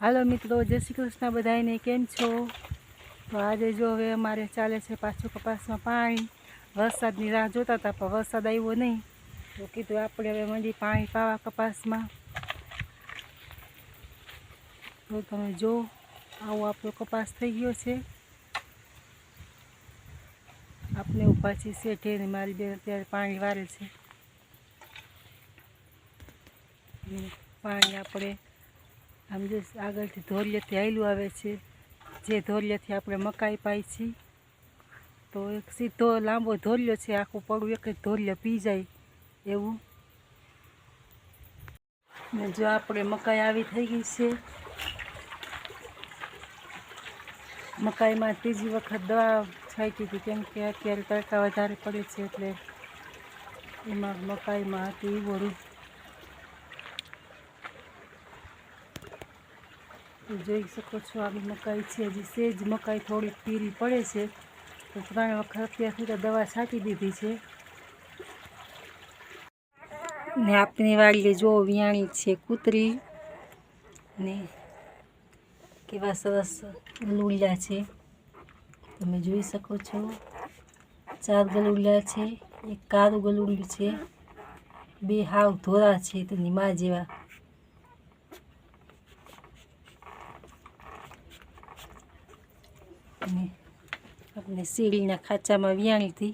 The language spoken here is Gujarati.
હાલો મિત્રો, જય શ્રી કૃષ્ણ બધાને કેમ છો? તો આજે જો હવે અમારે ચાલે છે પાછું કપાસમાં પાણી. વરસાદની રાહ જોતા હતા, પણ વરસાદ આવ્યો નહીં. તો કીધું આપણે હવે મંડી પાણી પાવા કપાસમાં. તો તમે જો, આવો આપણો કપાસ થઈ ગયો છે. આપણે ઊભા છીએ શેઠે ને મારી બેન અત્યારે પાણી વારે છે. પાણી આપણે આમ જે આગળથી ધોરિયાથી આયલું આવે છે. જે ધોરિયાથી આપણે મકાઈ પાઈ છીએ તો એક સીધો લાંબો ધોરિયો છે, આખું પડું એક જ ધોરિયા પી જાય એવું. ને જો આપણે મકાઈ આવી થઈ ગઈ છે. મકાઈમાં ત્રીજી વખત દવા છાંટી હતી, કેમ કે અત્યારે તડકા વધારે પડે છે એટલે એમાં મકાઈમાં હતી વળું જોઈ શકો છો આવી મકાઈ છે, હજી સેજ મકાઈ થોડીક પીરી પડે છે. તો ત્રણ વખત સુધી તો દવા છાંટી દીધી છે. ને આપની વાડીએ જો વ્યાણી છે કૂતરી. ને કેવા સરસ ગલુડિયા છે. તમે જોઈ શકો છો. ચાર ગલુડિયા છે, એક કાળું ગલુડિયું છે, બે હાવ ધોરા છે તેની મા જેવા. અને આપણે શેરડીના ખાચામાં વ્યાણીથી